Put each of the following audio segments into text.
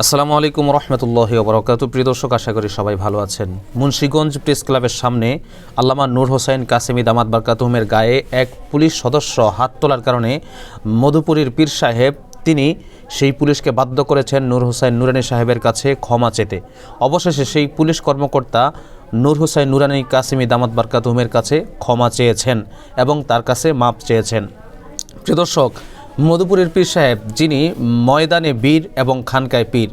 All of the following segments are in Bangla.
আসসালামু আলাইকুম রহমতুল্লাহ বরকাত প্রিয় দর্শক, আশা করি সবাই ভালো আছেন। মুন্সীগঞ্জ প্রেস ক্লাবের সামনে আল্লামা নূর হোসেন, কাসেমি দামাত বারকাতুমের গায়ে এক পুলিশ সদস্য হাত তোলার কারণে মধুপুরীর পীর সাহেব, তিনি সেই পুলিশকে বাধ্য করেছেন নূর হোসেন নুরানি সাহেবের কাছে ক্ষমা চেতে। অবশেষে সেই পুলিশ কর্মকর্তা নূর হোসেন নুরানি, কাসেমি দামাত বারকাতুমের কাছে ক্ষমা চেয়েছেন এবং তার কাছে মাপ চেয়েছেন। প্রিয় দর্শক মধুপুরের পীর সাহেব, যিনি ময়দানে বীর এবং খানকায় পীর,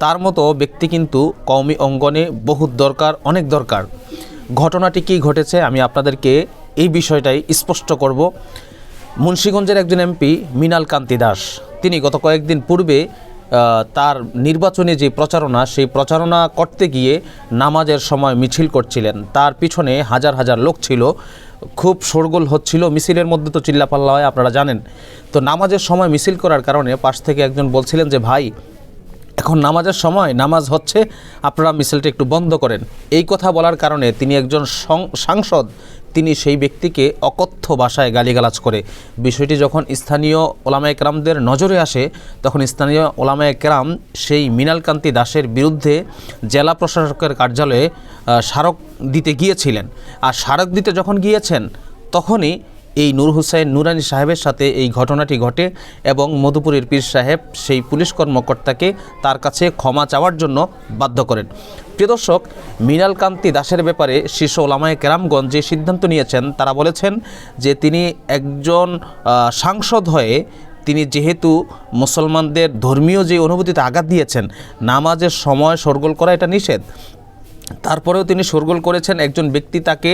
তার মতো ব্যক্তি কিন্তু কওমি অঙ্গনে বহুত দরকার, অনেক দরকার। ঘটনাটি কি ঘটেছে আমি আপনাদেরকে এই বিষয়টাই স্পষ্ট করব। মুন্সীগঞ্জের একজন এমপি মিনাল কান্তি দাস, তিনি গত কয়েকদিন পূর্বে তার নির্বাচনী যে প্রচারণা, সেই প্রচারণা করতে গিয়ে নামাজের সময় মিছিল করছিলেন। তার পিছনে হাজার হাজার লোক ছিল। খুব শোরগোল হচ্ছিল। মিছিলের মধ্যে তো চিল্লাপাল্লা হয়, আপনারা জানেন। তো নামাজের সময় মিছিল করার কারণে পাশ থেকে একজন বলছিলেন যে, ভাই এখন নামাজের সময় নামাজ হচ্ছে, আপনারা মিছিলটা একটু বন্ধ করেন। এই কথা বলার কারণে তিনি একজন সাংসদ, তিনি সেই ব্যক্তিকে অকথ্য ভাষায় গালিগালাজ করে। বিষয়টি যখন স্থানীয় ওলামায় কেরামদের নজরে আসে, তখন স্থানীয় ওলামায় কেরাম সেই মৃণালকান্তি দাসের বিরুদ্ধে জেলা প্রশাসকের কার্যালয়ে স্মারক দিতে গিয়েছিলেন। আর স্মারক দিতে যখন গিয়েছেন, তখনই এই নূর হুসাইন নুরানি সাহেবের সাথে এই ঘটনাটি ঘটে এবং মধুপুরের পীর সাহেব সেই পুলিশ কর্মকর্তাকে তার কাছে ক্ষমা চাওয়ার জন্য বাধ্য করেন। প্রিয় দর্শক মৃণাল কান্তি দাসের ব্যাপারে শীর্ষ ওলামায় কেরামগঞ্জ যে সিদ্ধান্ত নিয়েছেন, তারা বলেছেন যে তিনি একজন সাংসদ হয়ে তিনি যেহেতু মুসলমানদের ধর্মীয় যে অনুভূতিতে আঘাত দিয়েছেন, নামাজের সময় শোরগোল করা এটা নিষেধ। তারপরেও তিনি শোরগোল করেছেন। একজন ব্যক্তি তাকে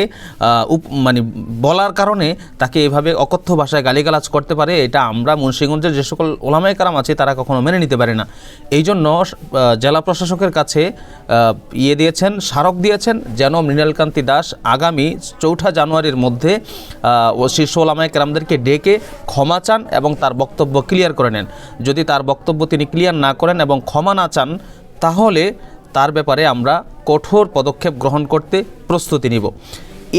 মানে বলার কারণে তাকে এভাবে অকথ্য ভাষায় গালিগালাজ করতে পারে, এটা আমরা মুন্সিগঞ্জের যে সকল ওলামায় কারাম আছে, তারা কখনো মেনে নিতে পারে না। এই জন্য জেলা প্রশাসকের কাছে ইয়ে দিয়েছেন, স্মারক দিয়েছেন যেন মৃণালকান্তি দাস আগামী চৌঠা জানুয়ারির মধ্যে শীর্ষ ওলামায় কেরামদেরকে ডেকে ক্ষমা চান এবং তার বক্তব্য ক্লিয়ার করে নেন। যদি তার বক্তব্য তিনি ক্লিয়ার না করেন এবং ক্ষমা না চান, তাহলে তার ব্যাপারে আমরা কঠোর পদক্ষেপ গ্রহণ করতে প্রস্তুতি নিব।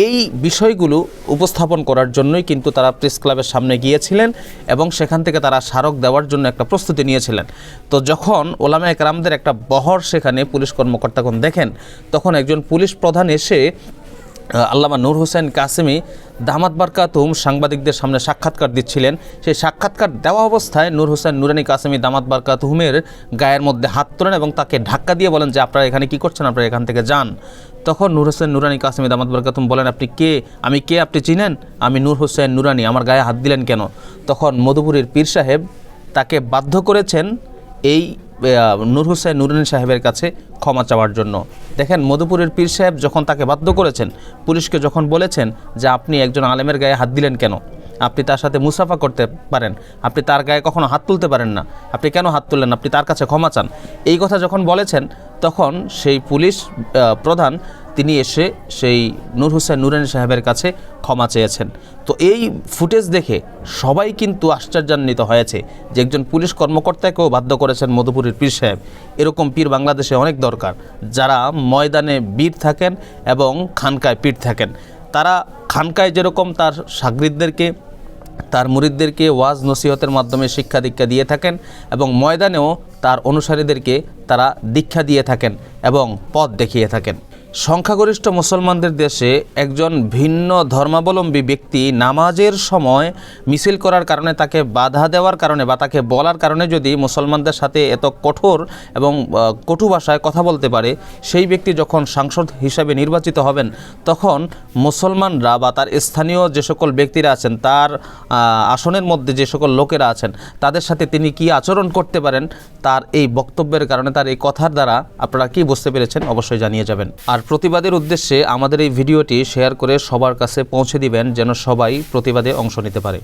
এই বিষয়গুলো উপস্থাপন করার জন্যই কিন্তু তারা প্রেস ক্লাবের সামনে গিয়েছিলেন এবং সেখান থেকে তারা স্মারক দেওয়ার জন্য একটা প্রস্তুতি নিয়েছিলেন। তো যখন ওলামা একরামদের একটা বহর সেখানে পুলিশ কর্মকর্তাগণ দেখেন, তখন একজন পুলিশ প্রধান এসে আল্লামা নূর হোসেন কাসেমি দামাত বারকাতুম সাংবাদিকদের সামনে সাক্ষাৎকার দিচ্ছিলেন। সেই সাক্ষাৎকার দেওয়া অবস্থায় নূর হোসেন, নুরানি কাসেমি, দামাত বারকাতুমের গায়ের মধ্যে হাত তোলেন এবং তাকে ধাক্কা দিয়ে বলেন যে, আপনারা এখানে কি করছেন? আপনারা এখান থেকে যান। তখন নূর হোসেন, নুরানি কাসেমি, দামাত বারকাতুম বলেন, আপনি কে? আমি কে? আপনি চিনেন? আমি নূর হোসেন, নুরানি, আমার গায়ে হাত দিলেন কেন? তখন মধুপুরীর পীর সাহেব তাকে বাধ্য করেছেন এই নূর হোসেন, নুরানি সাহেবের কাছে ক্ষমা চাওয়ার জন্য। দেখেন, মধুপুরের পীর সাহেব যখন তাকে বাধ্য করেছেন, পুলিশকে যখন বলেছেন যে আপনি একজন আলেমের গায়ে হাত দিলেন কেন? আপনি তার সাথে মুসাফা করতে পারেন। আপনি তার গায়ে কখনো হাত তুলতে পারেন না। আপনি কেন হাত তুললেন? আপনি তার কাছে ক্ষমা চান। এই কথা যখন বলেছেন, তখন সেই পুলিশ প্রধান তিনি এসে সেই নূর হোসেন নুরানি সাহেবের কাছে ক্ষমা চেয়েছেন। তো এই ফুটেজ দেখে সবাই কিন্তু আশ্চর্যান্বিত হয়েছে যে একজন পুলিশ কর্মকর্তাকেও বাধ্য করেছেন মধুপুরের পীর সাহেব। এরকম পীর বাংলাদেশে অনেক দরকার, যারা ময়দানে বীর থাকেন এবং খানকায় পীর থাকেন। তারা খানকায় যেরকম তার সাগরিদদেরকে, তার মুরিদদেরকে ওয়াজ নসিহতের মাধ্যমে শিক্ষা দীক্ষা দিয়ে থাকেন এবং ময়দানেও তার অনুসারীদেরকে তারা দীক্ষা দিয়ে থাকেন এবং পথ দেখিয়ে থাকেন। সংখ্যাগরিষ্ঠ মুসলমানদের দেশে একজন ভিন্ন ধর্মাবলম্বী ব্যক্তি নামাজের সময় মিছিল করার কারণে তাকে বাধা দেওয়ার কারণে বা তাকে বলার কারণে যদি মুসলমানদের সাথে এত কঠোর এবং কটু ভাষায় কথা বলতে পারে, সেই ব্যক্তি যখন সাংসদ হিসাবে নির্বাচিত হবেন, তখন মুসলমানরা বা তার স্থানীয় যে সকল ব্যক্তিরা আছেন, তার আসনের মধ্যে যে সকল লোকেরা আছেন, তাদের সাথে তিনি কি আচরণ করতে পারেন, তার এই বক্তব্যের কারণে তার এই কথার দ্বারা আপনারা কি বুঝতে পেরেছেন, অবশ্যই জানিয়ে যাবেন। আর প্রতিবাদের উদ্দেশ্যে আমাদের এই ভিডিওটি শেয়ার করে সবার কাছে পৌঁছে দিবেন যেন সবাই প্রতিবাদে অংশ নিতে পারে।